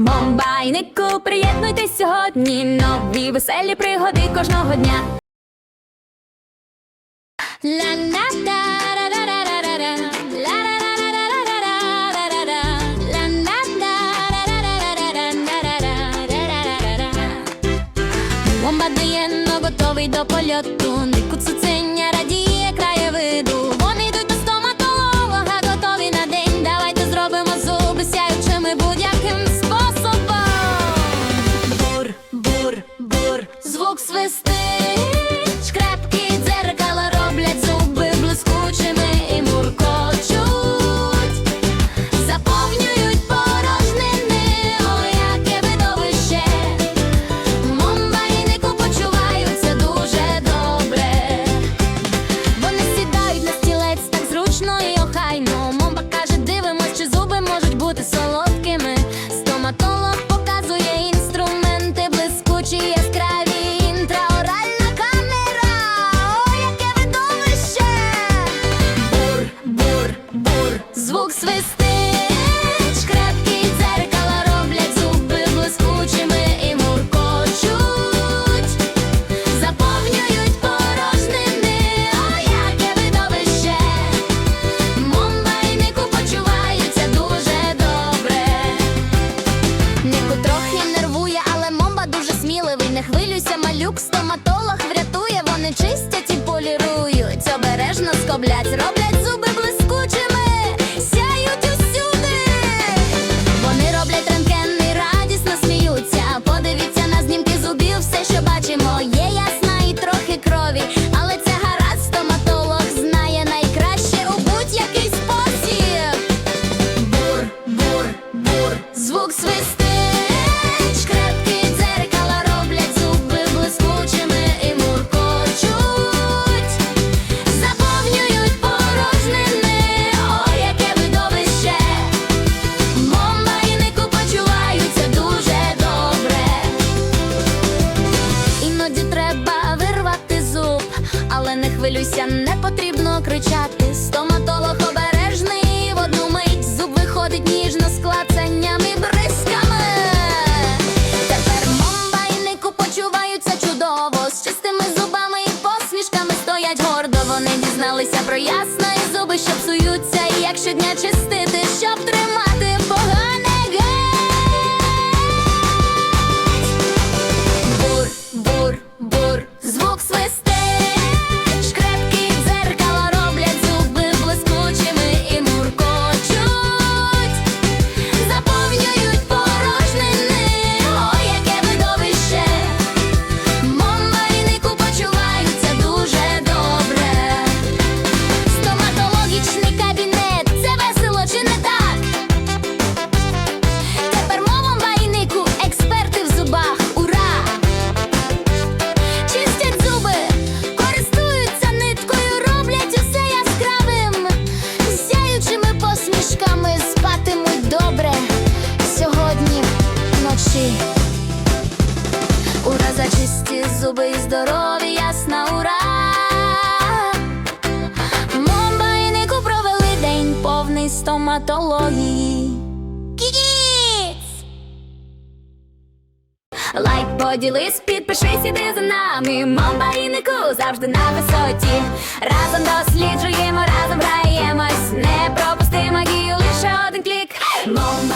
Бомбайнику, приєднуйтесь сьогодні. Нові веселі пригоди кожного дня. Бомба даєно готовий до польоту, не куцуцей. коблять зроблять. потрібно кричати, стоматолог обережний в одну мить зуб виходить ніжно з клацанням і бризками. Тепер мумбайнику почуваються чудово, з чистими зубами і посмішками стоять гордо. Вони дізналися про ясно і зуби, що псуються, і як щодня чистити, щоб тримати. житті, ура за чисті зуби і здорові, ясна ура. Момбайнику провели день повний стоматології. Кіць! Лайк поділись, підпишись, іди за нами. Момбайнику завжди на висоті. Разом досліджуємо, разом граємось, не пропусти магію, лише один клік. Мом